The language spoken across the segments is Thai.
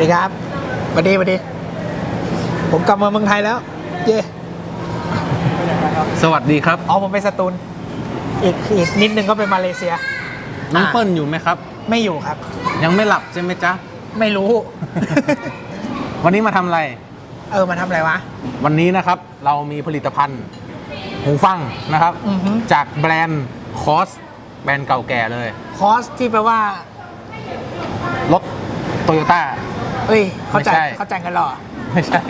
วัสดีครับสวัสดีสวัสดี ผมกลับมาเมืองไทยแล้ว เย่สวัสดีครับอ๋อผมไปสตูล อีกอีกนิดนึงก็ไปมาเลเซีย น้องอ่าเปิ้ลอยู่ไหมครับ ไม่อยู่ครับ ยังไม่หลับใช่ไหมจ๊ะ ไม่รู้ วันนี้มาทำอะไร เออมาทำอะไรวะ วันนี้นะครับเรามีผลิตภัณฑ์หูฟังนะครับ อือฮึ จากแบรนด์คอสแบรนด์เก่าแก่เลย คอสที่แปลว่า รถโตโยต้า เอ้ย เข้าใจ ไม่ใช่ เข้าใจกันเหรอ ไม่ใช่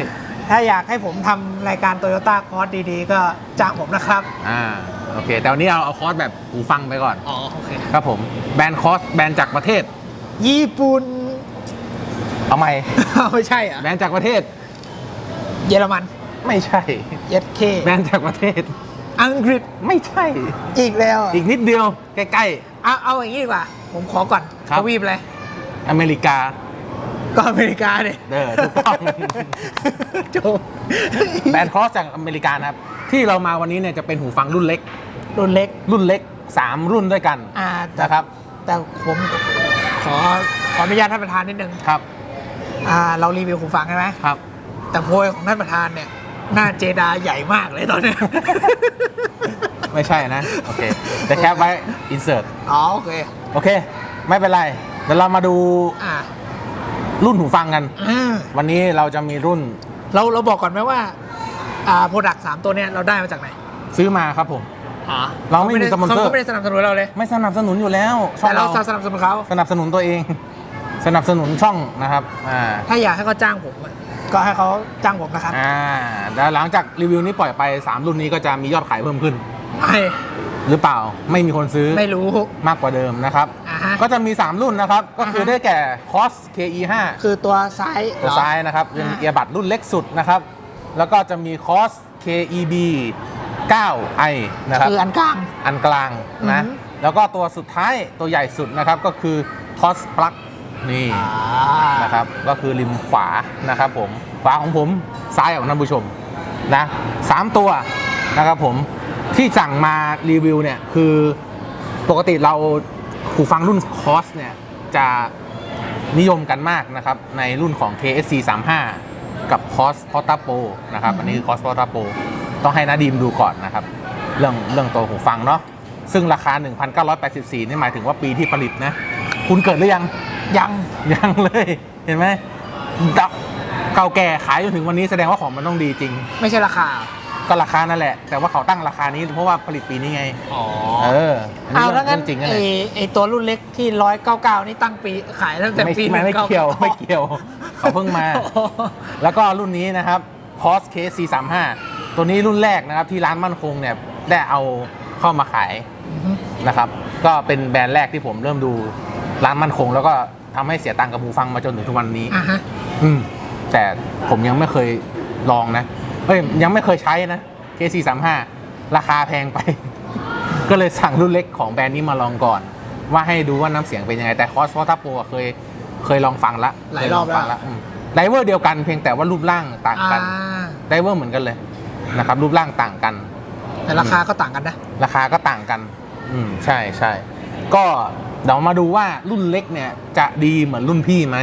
ถ้าอยากให้ผมทำรายการโตโยต้าคอสดีๆ ก็จ้างผมนะครับ อ่า โอเค แต่วันนี้เอาเอาคอสแบบหูฟังไปก่อน อ๋อ โอเค ครับผม แบรนด์คอสแบรนด์จากประเทศ ญี่ปุ่น เอาใหม่ ไม่ใช่เหรอะ แบรนด์จากประเทศ เยอรมันไม่ใช่ เย็ดเคแบรนด์จากประเทศ อังกฤษไม่ใช่ อีกแล้วอีกนิดเดียว ใกล้ เอาเอาอย่างนี้ดีกว่า ผมขอก่อนครับ ทวีปเลย ๆ อเมริกา ก็อเมริกาเนี่ยเออถูกต้อง จบแบรนด์คอสจากอเมริกานะครับ ที่เรามาวันนี้เนี่ยจะเป็นหูฟังรุ่นเล็ก รุ่นเล็กรุ่นเล็ก 3 รุ่นด้วยกันอ่าแต่นะครับแต่ผมขอขออนุญาตท่านประธานนิดนึงครับอ่าเรารีวิวหูฟังใช่ไหมครับ แต่โพยของท่านประธานเนี่ย หน้าเจดาใหญ่มากเลยตอนเนี้ย ไม่ใช่นะ โอเค แต่แคปไว้อินเสิร์ตอ๋อโอเคโอเค ไม่เป็นไร เดี๋ยวเรามาดูอ่า รุ่นหูฟังกัน อ่าวันนี้เราจะมีรุ่นเราเราบอกก่อนไหมว่าอ่าโปรดักต์สามตัวเนี้ยเราได้มาจากไหนซื้อมาครับผม อ๋อเราไม่มีสปอนเซอร์ เขาก็ไม่ได้สนับสนุนเราเลย ไม่สนับสนุนอยู่แล้วช่อแต่งเราเราสนับสนุนเขาสนับสนุนตัวเอง สนับสนุนช่องนะครับอ่าถ้าอยากให้เขาจ้างผมอะก็ให้เขาจ้างผมนะครับอ่าแล้วหลังจากรีวิวนี้ปล่อยไป 3 รุ่นนี้ก็จะมียอดขายเพิ่มขึ้นไม่ หรือเปล่าไม่มีคนซื้อไม่รู้มากกว่าเดิมนะครับ อ่าฮะ ก็จะมี 3 รุ่นนะครับ ก็คืออ่าฮะได้แก่ COS KE5 คือตัวซ้ายตัวเหรอซ้ายนะครับเป็นอ่า เอียบัดรุ่นเล็กสุดนะครับ แล้วก็จะมี COS KEB 9i นะครับ คืออันกลาง อันกลางนะ อือฮึแล้วก็ตัวสุดท้ายตัวใหญ่สุดนะครับก็คือ COS Plug นี่นะครับ ก็คือริมขวานะครับผมขวาของผมซ้ายของท่านผู้ชมนะสามตัวนะครับผม ที่สั่งมารีวิวเนี่ยคือปกติเราหูฟังรุ่นคอสเนี่ยจะนิยมกันมากนะครับ ในรุ่นของ KSC 35 กับ COS Porta Pro นะครับ อันนี้คือ COS Porta Pro ต้องให้นาดีมดูก่อนนะครับ เรื่องเรื่องตัวหูฟังเนาะซึ่งราคา 1,984 นี่หมายถึงว่าปีที่ผลิตนะ คุณเกิดหรือยัง ยัง ยังเลย เห็นไหมดับเก่าแก่ขายจนถึงวันนี้แสดงว่าของมันต้องดีจริง ไม่ใช่ราคา ก็ราคานั่นแหละ แต่ว่าเขาตั้งราคานี้เพราะว่าผลิตปีนี้ไง อ๋อ เอออันเอานี้แล้วงั้นเรื่องจริงนะไอเนี่ยไอตัวรุ่นเล็กที่ร้อยเก้าเก้านี่ตั้งปีขายตั้งแต่ไม่ปีไม่ไม่199เกี่ยวไม่เกี่ยว เขาเพิ่งมาอ๋อแล้วก็รุ่นนี้นะครับ COS KC35 ตัวนี้รุ่นแรกนะครับที่ร้านมั่นคงเนี่ยได้เอาเข้ามาขายอือฮึนะครับ ก็เป็นแบรนด์แรกที่ผมเริ่มดูร้านมั่นคง แล้วก็ทำให้เสียตังค์กับหูฟังมาจนถึงทุกวันนี้อะฮะอืมแต่ผมยังไม่เคยลองนะ เอ้ยยังไม่เคยใช้นะ K435 ราคาแพงไป ก็เลยสั่งรุ่นเล็กของแบรนด์นี้มาลองก่อน ว่าให้ดูว่าน้ำเสียงเป็นยังไงแต่คอสพอทัพโปรเคยเคยลองฟังละหลายรอบเคฟังแล้วอืมไดเวอร์เดียวกันเพียงแต่ว่ารูปร่างต่างอ่ากันไดเวอร์เหมือนกันเลยนะครับรูปร่างต่างกัน แต่ราคาก็ต่างกันนะ ราคาก็ต่างกัน อืมใช่ใช่ ก็เดี๋ยวมาดูว่ารุ่นเล็กเนี่ยจะดีเหมือนรุ่นพี่ไหม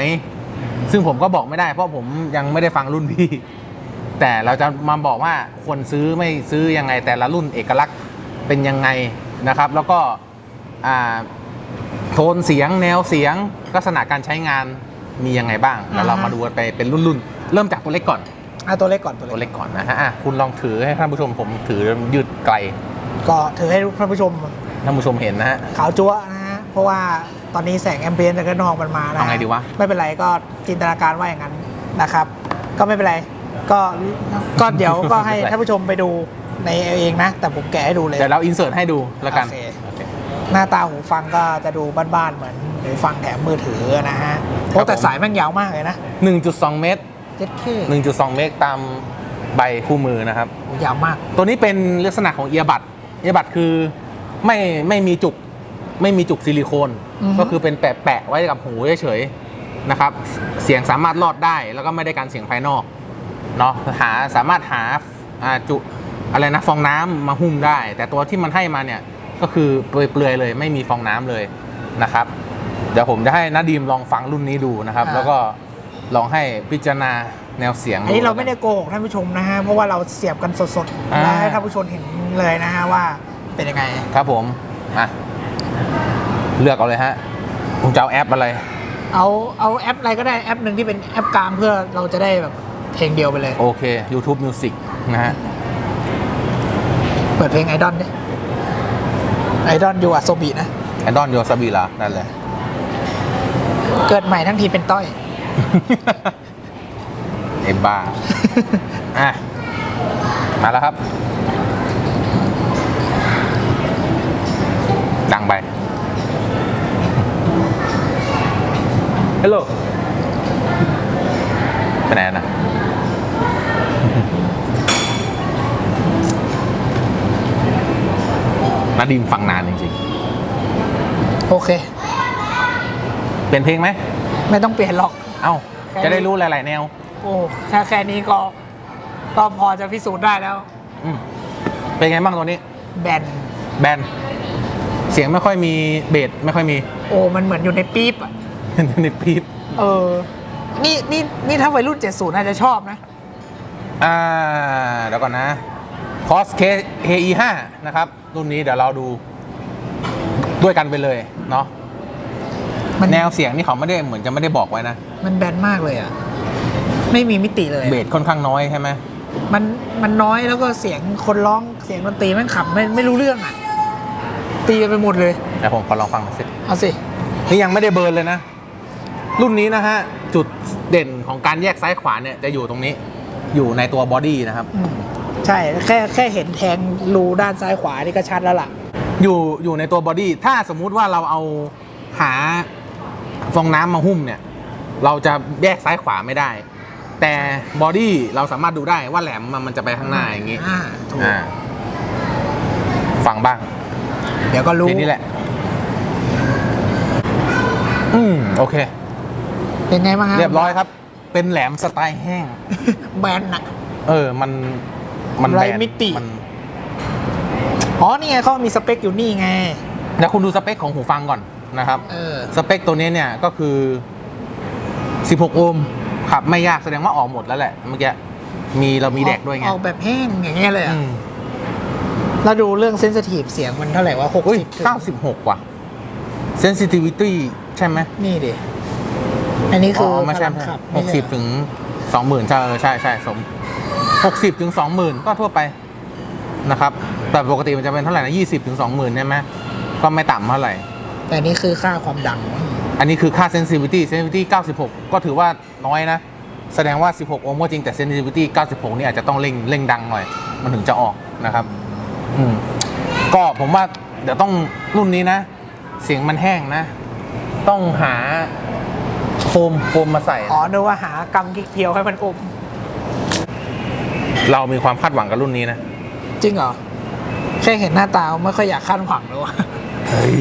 ซึ่งผมก็บอกไม่ได้เพราะผมยังไม่ได้ฟังรุ่นพี่ แต่เราจะมาบอกว่าควรซื้อไม่ซื้อยังไง แต่ละรุ่นเอกลักษณ์เป็นยังไงนะครับ แล้วก็อ่าโทนเสียงแนวเสียงลักษณะการใช้งานมียังไงบ้างแล้วเราอ่าฮะมาดูกันไปเป็นรุ่นๆเริ่มจากตัวเล็กก่อนอะตัวเล็กก่อนตัวตัวเล็กเล็กก่อนนะฮะอะคุณลองถือให้ท่านผู้ชมผมถือยืดไกล ก็ถือให้ท่านผู้ชมท่านผู้ชมเห็นนะฮะขาวจั๊วะนะฮะเพราะว่าตอนนี้แสงแอมเบียนจากด้านนอกมันมานะฮะเอาไงดีวะไม่เป็นไรก็จินตนาการว่าอย่างนั้นนะครับ ก็ไม่เป็นไร ก็ก็เดี๋ยวก็ให้ท่านผู้ชมไปดูในเองนะ แต่ผมแกะให้ดูเลยเดี๋ยวเราอินเสิร์ตให้ดูแล้วกันโอเคโอเคหน้าตาหูฟังก็จะดูบ้านๆเหมือนหูฟังแถมมือถือนะฮะโอ้แต่ผมสายแม่งยาวมากเลยนะ1.2 เมตรเจ็ดเค1.2 เมตรตามใบคู่มือนะครับ ยาวมาก ตัวนี้เป็นลักษณะของเอียบัดเอียบัดคือไม่ไม่มีจุกไม่มีจุกซิลิโคนอือฮึก็คือเป็นแปะๆไว้กับหูเฉยๆนะครับ เสียงสามารถรอดได้แล้วก็ไม่ได้การเสียงภายนอก เนาะหาสามารถหาอ่าจุอะไรนะฟองน้ำมาหุ้มได้ แต่ตัวที่มันให้มาเนี่ยก็คือเปลือยๆเลยไม่มีฟองน้ำเลยนะครับ เดี๋ยวผมจะให้นาดีมลองฟังรุ่นนี้ดูนะครับอ่าแล้วก็ลองให้พิจารณาแนวเสียงอันนี้เราไม่แล้วได้โกหกท่านผู้ชมนะฮะเพราะว่าเราเสียบกันสดๆอ่าแล้วให้ท่านผู้ชมเห็นเลยนะฮะว่าเป็นยังไงกันครับผมอะเลือกเอาเลยฮะคุณจะเอาแอปอะไร เอาเอาแอปอะไรก็ได้แอปหนึ่งที่เป็นแอปกลางเพื่อเราจะได้แบบ เพลงเดียวไปเลย โอเค YouTube Music นะฮะ เปิดเพลงไอดอลดิไอดอลอยู่อะโซบีนะ ไอดอนโยซาบิลานั่นเลยเกิดใหม่ทั้งทีเป็นต้อย ไอ้บ้า อะ มาแล้วครับ ดังไป ฮัลโหลไปไหนนะ นาดิมฟังนานจริงโอเค ๆ เป็นเพลงไหม ไม่ต้องเปลี่ยนหรอก เอ้าแค่นี้จะได้รู้หลาย ๆ แนว โอ้แค่แค่นี้ก็ก็พอจะพิสูจน์ได้แล้ว อืมเป็นไงบ้างตัวนี้ แบน แบน เสียงไม่ค่อยมีเบสไม่ค่อยมี โอ้มันเหมือนอยู่ในปี๊บอะในปี๊บเออ นี่นี่นี่ถ้าวัยรุ่น 70 น่าจะชอบนะ อ่าเดี๋ยวก่อนนะคอสเคเอีห้านะครับ รุ่นนี้เดี๋ยวเราดูด้วยกันไปเลยเนาะมัน แนวเสียงนี่เขาไม่ได้เหมือนจะไม่ได้บอกไว้นะมันแบนมากเลยอะ ไม่มีมิติเลยอะเบสค่อนข้างน้อยใช่ไหมมันมันน้อยแล้วก็เสียงคนร้องเสียงดนตรีแม่งขำไม่ไม่รู้เรื่องอะ ตีกันไปหมดเลย แต่ผมขอลองฟังหน่อยสิ เอาสิ นี่ยังไม่ได้เบิร์นเลยนะ รุ่นนี้นะฮะ จุดเด่นของการแยกซ้ายขวาเนี่ยจะอยู่ตรงนี้ อยู่ในตัวบอดี้นะครับ อืม ใช่แค่แค่เห็นแทงรูด้านซ้ายขวานี่ก็ชัดแล้วล่ะ อยู่อยู่ในตัวบอดี้ถ้าสมมุติว่าเราเอาหาฟองน้ำมาหุ้มเนี่ย เราจะแยกซ้ายขวาไม่ได้ แต่บอดี้เราสามารถดูได้ว่าแหลมมันมันจะไปข้างหน้าอย่างงี้อ่าถูกอ่าฟังบ้างเดี๋ยวก็รู้ทีนี้แหละ อืมโอเค เป็นไงบ้างฮะเรียบร้อยครับ เป็นแหลมสไตล์แห้ง แบนอะเออ มัน มันไร้แบนมิติมันอ๋อนี่ไงเขามีสเปคอยู่นี่ไงแล้วคุณดูสเปคของหูฟังก่อนนะครับ เออ สเปคตัวนี้เนี่ยก็คือ 16 โอห์มขับไม่ยากแสดงว่าออกหมดแล้วแหละเมื่อกี้มีเรามีแดกด้วยไงออกแบบแห้งอย่างเงี้ยเลยอะอืมแล้วดูเรื่องเซนซิทีฟเสียงมันเท่าไหร่ว่าหกอุ้ยสิบ96 ว่ะ sensitivity ใช่ไหมนี่ดิ อันนี้คืออไม่พใช่ลังขับหกสิบถึงสองหมื่นใช่เออใช่ใช่สม หกสิบถึงสองหมื่นก็ทั่วไปนะครับ แต่ปกติมันจะเป็นเท่าไหร่นะยี่สิบถึงสองหมื่นใช่ไหมก็ไม่ต่ำเท่าไหร่ แต่นี่คือค่าความดัง อันนี้คือค่า sensitivity sensitivity 96 ก็ถือว่าน้อยนะ แสดงว่า 16 โอห์มก็จริงแต่ sensitivity 96 นี่อาจจะต้องเร่งเร่งดังหน่อย มันถึงจะออกนะครับ อืม ก็ผมว่าเดี๋ยวต้องรุ่นนี้นะ เสียงมันแห้งนะ ต้องหาโฟมโฟมมาใส่ อ๋อนึกว่าหากำกิ๊กเพียวให้มันอม เรามีความคาดหวังกับรุ่นนี้นะ จริงเหรอ แค่เห็นหน้าตาไม่ค่อยอยากคาดหวังเลยว่ะเฮ้ย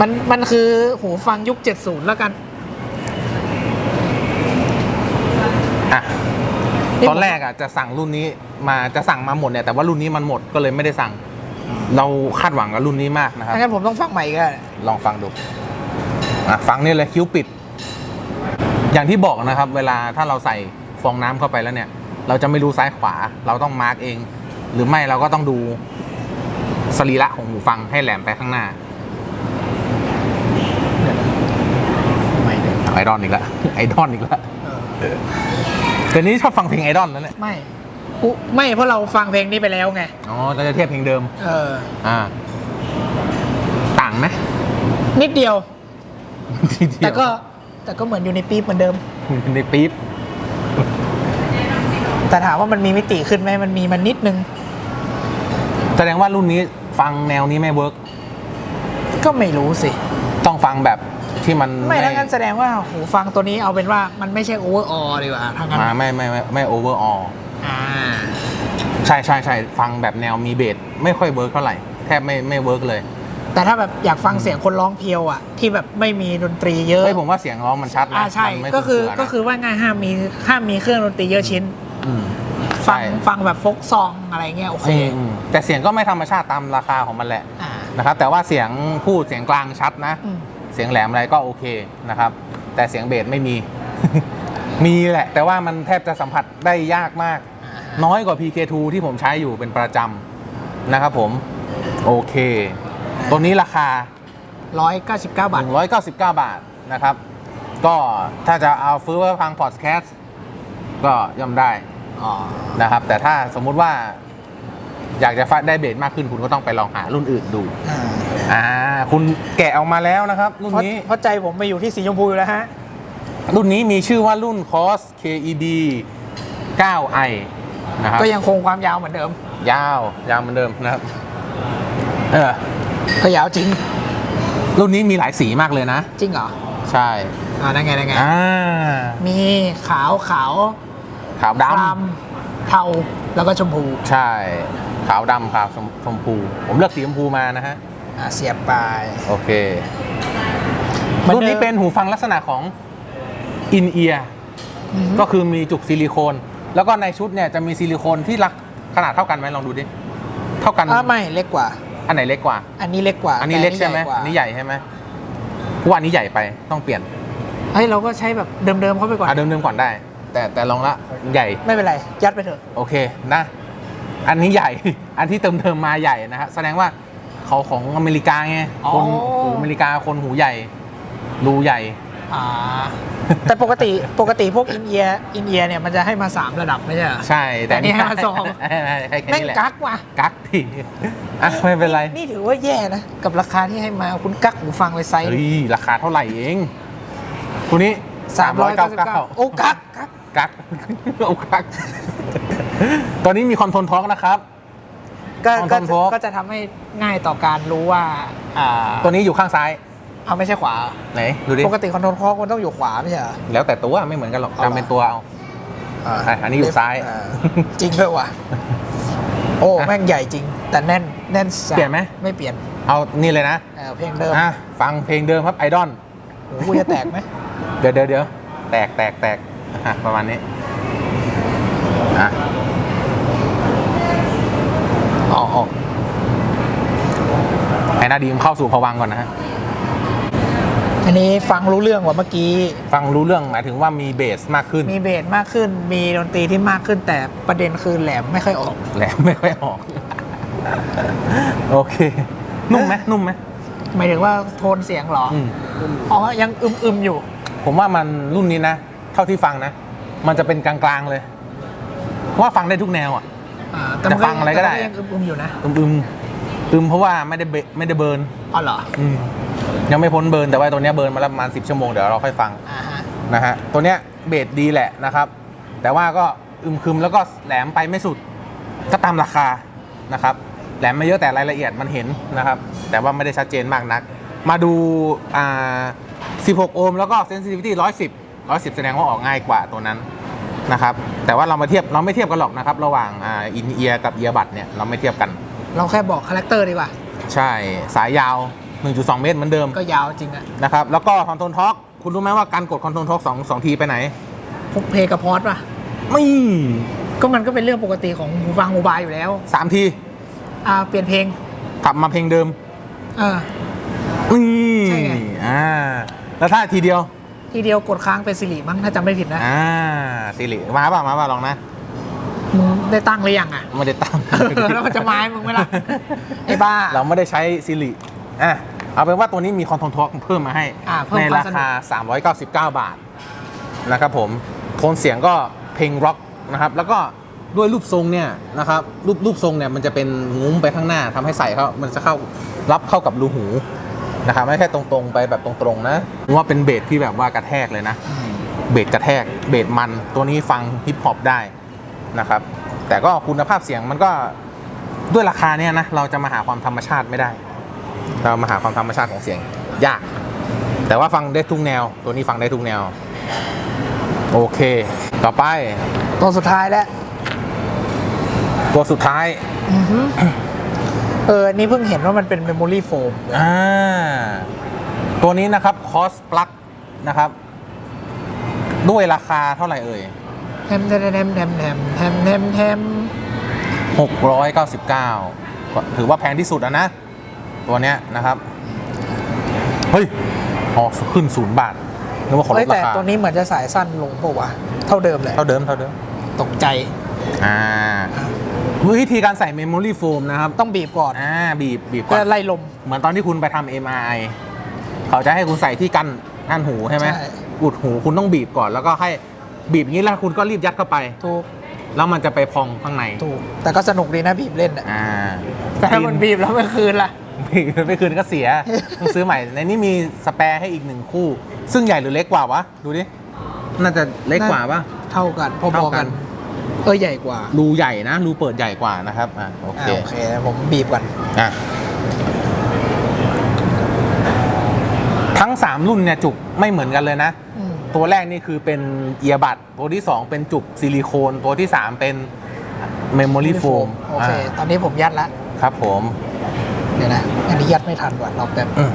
มันมันคือหูฟังยุค 70 แล้วกัน อะ นี่ตอนแรกอะจะสั่งรุ่นนี้มาจะสั่งมาหมดเนี่ยแต่ว่ารุ่นนี้มันหมดก็เลยไม่ได้สั่ง เราคาดหวังกับรุ่นนี้มากนะครับ งั้นผมต้องฟังใหม่อีก็ลองฟังดูอะฟังนี่เลยคิ้วปิด อย่างที่บอกนะครับ เวลาถ้าเราใส่ฟองน้ำเข้าไปแล้วเนี่ย เราจะไม่รู้ซ้ายขวา เราต้องมาร์กเอง หรือไม่เราก็ต้องดูสรีระของหูฟังให้แหลมไปข้างหน้าไม่เลยไอดอลอีกแล้วไอดอลอีกแล้วเดี๋ยวนี้ชอบฟังเพลงไอดอลแล้วเนี่ยไม่อุไม่เพราะเราฟังเพลงนี้ไปแล้วไง อ๋อเราจะเทียบเพลงเดิม เออ อ่า ต่างไหมนิดเดียวทีเดียวแต่ก็แต่ก็เหมือนอยู่ในปี๊บเหมือนเดิมในปี๊บ แต่ถามว่ามันมีมิติขึ้นไหมมันมีมันนิดนึง แสดงว่ารุ่นนี้ฟังแนวนี้ไม่เวิร์กก็ไม่รู้สิ ต้องฟังแบบที่มันไม่ถ้างั้นแสดงว่าหูฟังตัวนี้เอาเป็นว่ามันไม่ใช่โอเวอร์ออดีกว่าทางนั้นมาไม่ไม่ไม่ไม่โอเวอร์อออ่าใช่ใช่ใช่ฟังแบบแนวมีเบสไม่ค่อยเวิร์กเท่าไหร่แทบไม่ไม่เวิร์กเลย แต่ถ้าแบบอยากฟังเสียงคนร้องเพียวอะ ที่แบบไม่มีดนตรีเยอะเฮ้ยผมว่าเสียงร้องมันชัดนะอ่าใช่มันไม่ก็คือเสืนะก็คือว่าง่ายห้ามมีห้ามมีเครื่องดนตรีเยอะชิ้น มฟังใช่ฟังแบบโฟกซองอะไรเงี้ยโอเคอืมอืมแต่เสียงก็ไม่ธรรมชาติตามราคาของมันแหละอ่านะครับ แต่ว่าเสียงพูดเสียงกลางชัดนะ อืมเสียงแหลมอะไรก็โอเคนะครับ แต่เสียงเบสไม่มี มีแหละ แต่ว่ามันแทบจะสัมผัสได้ยากมาก น้อยกว่า PK2 ที่ผมใช้อยู่เป็นประจำนะครับผมโอเค ตัวนี้ราคา199บาท 199 บาทนะครับ ก็ถ้าจะเอาฟื้นไว้ฟังพอดแคสต์ก็ย่อมได้อ๋อ นะครับ แต่ถ้าสมมุติว่าอยากจะฟัดได้เบสมากขึ้น คุณก็ต้องไปลองหารุ่นอื่นดูอ่าอ่าคุณแกะออกมาแล้วนะครับ รุ่นเพราะนี้เพราะใจผมไปอยู่ที่สีชมพูอยู่แล้วฮะ รุ่นนี้มีชื่อว่ารุ่น COS KED 9i นะครับก็ยังคงความยาวเหมือนเดิม ยาวยาวเหมือนเดิมนะครับเออก็ยาวจริง รุ่นนี้มีหลายสีมากเลยนะ จริงเหรอ ใช่ อ่านั่นไงนั่นไงอ่ามีขาวขาว ขาวคดรามเทาแล้วก็ชมพูำใช่ ขาวดำขาวชมชมพู ผมเลือกสีชมพูมานะฮะ อ่าเสียบไปโอเค หมือรุ่นนี้ดิมเป็นหูฟังลักษณะของ in ear อือฮึก็คือมีจุกซิลิโคน แล้วก็ในชุดเนี่ยจะมีซิลิโคนที่รักขนาดเท่ากันไหมลองดูดิ เท่ากัน อ่าไม่เล็กกว่า อันไหนเล็กกว่า อันนี้เล็กกว่าอันนี้เล็กใช่ไหมแต่อันนี้ใหญ่กใหญ่ใช่ไหมกูว่าอันนี้ใหญ่ไปต้องเปลี่ยนว่าเฮ้ยเราก็ใช้แบบเดิมๆเข้าไปก่อน อะเดิมๆก่อนได้ แต่แต่ลองละใหญ่ไม่เป็นไร ยัดไปเถอะ โอเคนะ อันนี้ใหญ่ อันที่เติมเติมๆมาใหญ่นะฮะแสดงว่าเขาของอเมริกาไงคนหูอเมริกาคนหูใหญ่รูใหญ่ อ่า แต่ปกติปกติพวกอินเอียอินเอียเนี่ยมันจะให้มา 3 ระดับไม่ใช่เหรอ ใช่แต่อันนี้ให้มาสองใช่ใช่แค่แม่งนี้แหละกักว่ะกักทีอะไม่เป็นไรนี่ถือว่าแย่นะ กับราคาที่ให้มาคุณกักหูฟังไปไซส์เฮ้ยราคาเท่าไหร่เองคุณนี้สามร้อยเก้าสิบเก้า399 โอ้กักกัก กัก โอ้กักตอนนี้มีคอนโทรลท็อกนะครับ ก็ของก็ Tom Ford ก็จะทำให้ง่ายต่อการรู้ว่าอ่าตัวนี้อยู่ข้างซ้าย เอาไม่ใช่ขวา ไหน ดูดิ ปกติคอนโทรลคอมันต้องอยู่ขวาไม่ใช่เหรอ แล้วแต่ตัวไม่เหมือนกันหรอกเอาเหรอ จำเป็นตัวเอา อะอันนี้อยู่ซ้าย อ่จริงด้วยว่ะ โอ้ แม่งใหญ่จริง แต่แน่นแน่นสาเปลี่ยนไหม ไม่เปลี่ยนเอานี่เลยนะเออเพลงเดิมอะฟังเพลงเดิมครับไอดอลโอ้โหกูจะแตกไหม เดี๋ยวเดี๋ยวเดี๋ยวแตกแตกแตก อะประมาณนี้อะอ๋ออ๋อให้หนาดีมเข้าสู่ภวังค์ก่อนนะฮะอันนี้ฟังรู้เรื่องกว่าเมื่อกี้ ฟังรู้เรื่องหมายถึงว่ามีเบสมากขึ้น มีเบสมากขึ้น มีดนตรีที่มากขึ้น แต่ประเด็นคือแหลมไม่ค่อยออก แหลมไม่ค่อยออก โอเค นุ่มไหมนุ่มไหมหมายถึงว่าโทนเสียงเหรอ อืม อ๋อ ยังอึมอึมๆอยู่ ผมว่ามันรุ่นนี้นะ เท่าที่ฟังนะ มันจะเป็นกลางๆเลยเพราะว่าฟังได้ทุกแนวอะ อ่าแต่มันจะฟังอะไรก็ได้ แต่มันยังอึมอึมๆอยู่นะอึมอึมอึมเพราะว่าไม่ได้เบไม่ได้เบิร์นอ๋อเหรออืมยังไม่พ้นเบิร์นแต่ว่าตัวเนี้ยเบิร์นมาแล้วประมาณสิบชั่วโมงเดี๋ยวเราค่อยฟัง อ่าฮะนะฮะ ตัวเนี้ยเบสดีแหละนะครับ แต่ว่าก็อึมครึมแล้วก็แหลมไปไม่สุด ก็ตามราคานะครับ แหลมไม่เยอะแต่รายละเอียดมันเห็นนะครับ แต่ว่าไม่ได้ชัดเจนมากนัก มาดูอ่า16 โอห์มแล้วก็ sensitivity 110 110แสดงว่าออกง่ายกว่าตัวนั้นนะครับแต่ว่าเรามาเทียบเราไม่เทียบกันหรอกนะครับ ระหว่างอ่าอินเอียกับเอียบัดเนี่ยเราไม่เทียบกัน เราแค่บอกคาแรคเตอร์ดีกว่า ใช่สายยาว 1.2 เมตรเหมือนเดิมก็ยาวจริงอะนะครับแล้วก็คอนโทรลท็อกคุณรู้ไหมว่าการกดคอนโทรลท็อกสองสองทีไปไหนพกเพลงกับพอดป่ะไม่ก็มันก็เป็นเรื่องปกติของหูฟังโมบายอยู่แล้วสามทีอ่าเปลี่ยนเพลงกลับมาเพลงเดิมเออนี่ใช่ไงอ่าแล้วถ้าทีเดียว ทีเดียวกดค้างเป็นสิริมั้งถ้าจำไม่ผิดนะอ่าสิริมาป่ะมาป่ะลองนะมึงได้ตั้งหรือยังอะไม่ได้ตั้ง แล้วมันจะมาให้มึงไหมล่ะไอ้บ้า เราไม่ได้ใช้สิริอะเอาเป็นว่าตัวนี้มีคอนโทรลท็อกเพิ่มมาให้ อ่าเพิ่มในควารามสนุกคา 399 บาทนะครับผมโทนเสียงก็เพลงร็อกนะครับ แล้วก็ด้วยรูปทรงเนี่ยนะครับรูปรูปทรงเนี่ยมันจะเป็นงุ้มไปข้างหน้าทำให้ใส่เข้ามันจะเข้ารับเข้ากับรูหู นะครับไม่ใช่ตรงๆไปแบบตรงๆนะผมว่าเป็นเบสที่แบบว่ากระแทกเลยนะเบสกระแทกเบสมันตัวนี้ฟังฮิปฮอปได้นะครับ แต่ก็คุณภาพเสียงมันก็ด้วยราคาเนี่ยนะเราจะมาหาความธรรมชาติไม่ได้ เรามาหาความธรรมชาติของเสียงยาก แต่ว่าฟังได้ทุกแนว ตัวนี้ฟังได้ทุกแนว โอเค ต่อไปตัวสุดท้ายแล้วตัวสุดท้ายอือฮึ เออนี่เพิ่งเห็นว่ามันเป็นเมมโมรี่โฟมอ่าตัวนี้นะครับคอสปลั๊กนะครับ ด้วยราคาเท่าไหร่เอ่ยแฮมแฮมแฮมแฮมแฮมแฮมแฮมแฮม699ก็ถือว่าแพงที่สุดอะนะ ตัวเนี้ยนะครับ เฮ้ยออกขึ้นศูนย์บาทนึกว่าเขาลเฮ้ยดราแต่คาตัวนี้เหมือนจะสายสั้นลงปะวะ เท่าเดิมเลยเท่าเดิมเท่าเดิม ตกใจ อ่า วิธีการใส่เมมโมรี่โฟมนะครับต้องบีบก่อนอ่าบีบบีบก่เพื่ออนไล่ลม เหมือนตอนที่คุณไปทำ MRI เขาจะให้คุณใส่ที่กันกั้นหูใช่ไหมใช่ อุดหูคุณต้องบีบก่อน แล้วก็ให้บีบอย่างนี้แล้วคุณก็รีบยัดเข้าไป ถูกแล้วมันจะไปพองข้างในถูก แต่ก็สนุกดีนะบีบเล่นอะอ่าแต่ถ้ามันบีบแล้วไม่คืนล่ะ บีบไม่คืนก็เสียต้องซื้อใหม่ ในนี้มีสแปร์ให้อีกหนึ่งคู่ ซึ่งใหญ่หรือเล็กกว่าวะ ดูดิ น่าจะเล็กกว่าปะ เท่ากันพเท่าอๆกักันน เออใหญ่กว่ารูใหญ่นะรูเปิดใหญ่กว่านะครับอ่าโอเคอ่าโอเคผมบีบก่อนอะทั้ง 3 รุ่นเนี่ยจุกไม่เหมือนกันเลยนะ อืมตัวแรกนี่คือเป็นเอียบัดตัวที่ 2 เป็นจุกซิลิโคน ตัวที่ 3 เป็นเมมโมรี่โฟมโอเค ตอนนี้ผมยัดละครับผม เดี๋ยวนะ อันนี้ยัดไม่ทันว่ะรอแป๊บอืม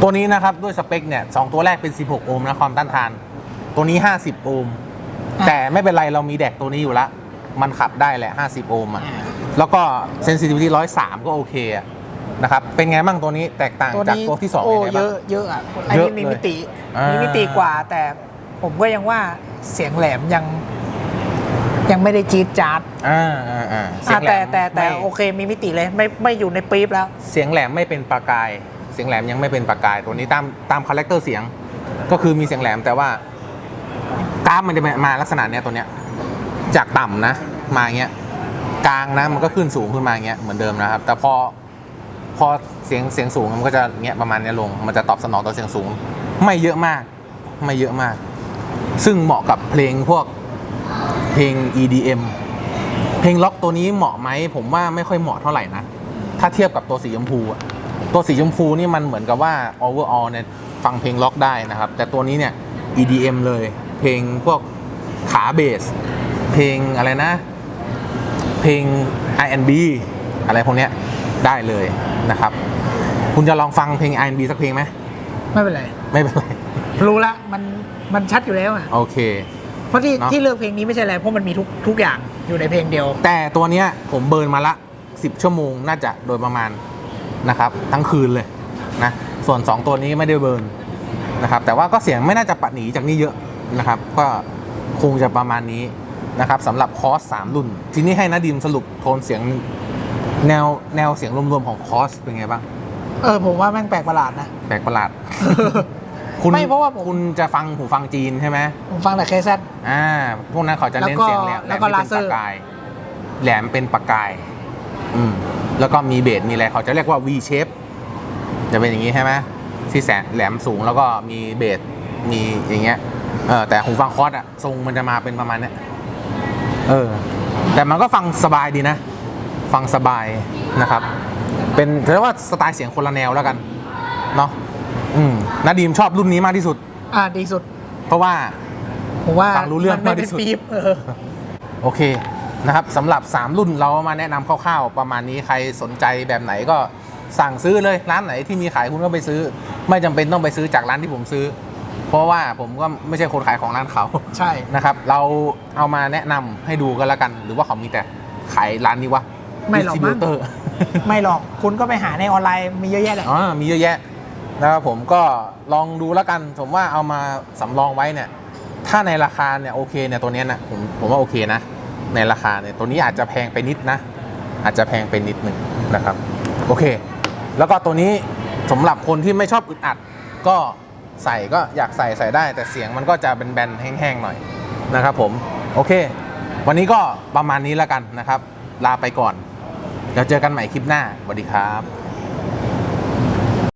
ตัวนี้นะครับด้วยสเปคเนี่ยสองตัวแรกเป็น 16 โอห์มนะความต้านทาน ตัวนี้ 50 โอห์มอะ แต่ไม่เป็นไรเรามีแดกตัวนี้อยู่ละ มันขับได้แหละ 50 โอห์มอะอ่าแล้วก็เซนซิทิวิตี้103ก็โอเคอะนะครับ เป็นไงบ้างตัวนี้แตกต่างจากตัวที่2โอ้ยังไงเยบ้าง อะเยอะอะอันเยนี้อะมีเลยมิติอ่ามี มีมิติกว่า แต่ผมก็ยังว่าเสียงแหลมยัง ยังไม่ได้จี๊ดจ๊าดอ่าอ่าอ่าเสียอะงแหลแต่มแต่แต่ไม่โอเคมีมิติเลย ไม่ไม่อยู่ในปี๊บแล้ว เสียงแหลมไม่เป็นประกาย เสียงแหลมยังไม่เป็นประกาย ตัวนี้ตามตามคาแรคเตอร์เสียง ก็คือมีเสียงแหลมแต่ว่า กราฟมันจะมาลักษณะเนี้ยตัวเนี้ย จากต่ำนะ มาเงี้ยกลางนะมันก็ขึ้นสูงขึ้นมาเงี้ยเหมือนเดิมนะครับ แต่พอพอเสียงเสียงสูงมันก็จะเงี้ยประมาณเนี้ยลง มันจะตอบสนองต่อเสียงสูง ไม่เยอะมาก ไม่เยอะมาก ซึ่งเหมาะกับเพลงพวกเพลง EDM เพลงล็อกตัวนี้เหมาะไหมผมว่าไม่ค่อยเหมาะเท่าไหร่นะ ถ้าเทียบกับตัวสีชมพูอะตัวสีชมพูนี่มันเหมือนกับว่า overall เนี่ยฟังเพลงล็อกได้นะครับ แต่ตัวนี้เนี่ย EDM เลย เพลงพวกขาเบส เพลงอะไรนะ เพลง R&B อะไรพวกเนี้ยได้เลยนะครับ คุณจะลองฟังเพลง R&B สักเพลงไหมไม่เป็นไร ไม่เป็นไร รู้ละมันมันชัดอยู่แล้วอะ โอเค เพราะที่เนอะ ที่เลือกเพลงนี้ไม่ใช่อะไรเพราะมันมีทุกทุกอย่างอยู่ในเพลงเดียว แต่ตัวเนี้ยผมเบิร์นมาละ 10 ชั่วโมงน่าจะโดยประมาณนะครับ ทั้งคืนเลยนะ ส่วน 2 ตัวนี้ไม่ได้เบิร์นนะครับ แต่ว่าก็เสียงไม่น่าจะปะหนีจากนี้เยอะ นะครับ ก็คงจะประมาณนี้นะครับสำหรับคอร์ส3รุ่น ทีนี้ให้นาดิมสรุปโทนเสียงแนวแนวเสียงรวมๆของคอร์สเป็นไงบ้าง เออผมว่าแม่งแปลกประหลาดนะ แปลกประหลาด คุณไม่เพราะว่าผมคุณจะฟังหูฟังจีนใช่ไหมผมฟังแต่เคสแซดอ่าพวกนั้นเขาจะเน้นแล้วก็เสียงแหลมแหลแล้วมก็ที่เป็นลาเซอปร์ระกาย แหลมเป็นประกาย อืมแล้วก็มีเบสมีอะไรเขาจะเรียกว่า V shape จะเป็นอย่างนี้ใช่ไหมที่แสนแหลมสูงแล้วก็มีเบส มีอย่างเงี้ยเออแต่หูฟังคอร์สอะทรงมันจะมาเป็นประมาณเนี้ยเออแต่มันก็ฟังสบายดีนะ ฟังสบายนะครับ เป็นเรียกว่าสไตล์เสียงคนละแนวแล้วกันเนาะอืมนาดีมชอบรุ่นนี้มากที่สุด อ่าดีสุด เพราะว่าผมว่าฟังรู้เรื่องมันไม่มากที่เป็นสุดปี๊บเออโอเคนะครับสำหรับ 3 รุ่นเรามาแนะนำคร่าวๆ ประมาณนี้ใครสนใจแบบไหนก็สั่งซื้อเลยร้านไหนที่มีขายคุณก็ไปซื้อ ไม่จำเป็นต้องไปซื้อจากร้านที่ผมซื้อ เพราะว่าผมก็ไม่ใช่คนขายของร้านเขาใช่นะครับ เราเอามาแนะนำให้ดูกันละกัน หรือว่าเขามีแต่ขายร้านนี้วะไม่หรอกมั้ง Distributor ไม่หรอกคุณก็ไปหาในออนไลน์มีเยอะแยะเลยอ๋อมีเยอะแยะนะครับผมก็ลองดูแล้วกันผมว่าเอามาสำรองไว้เนี่ย ถ้าในราคาเนี่ยโอเคเนี่ยตัวเนี้ยนะผมผมว่าโอเคนะ ในราคาเนี่ยตัวนี้อาจจะแพงไปนิดนะ อาจจะแพงไปนิดหนึ่งนะครับ โอเค แล้วก็ตัวนี้สำหรับคนที่ไม่ชอบอึดอัดก็ ใส่ก็อยากใส่ใส่ได้ แต่เสียงมันก็จะเป็นแบนๆแห้งๆหน่อยนะครับผมโอเค วันนี้ก็ประมาณนี้แล้วกันนะครับ ลาไปก่อนเดี๋ยวเจอกันใหม่คลิปหน้าสวัสดีครับ